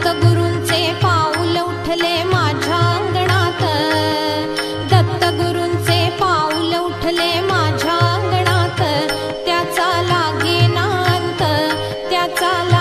Kakagurung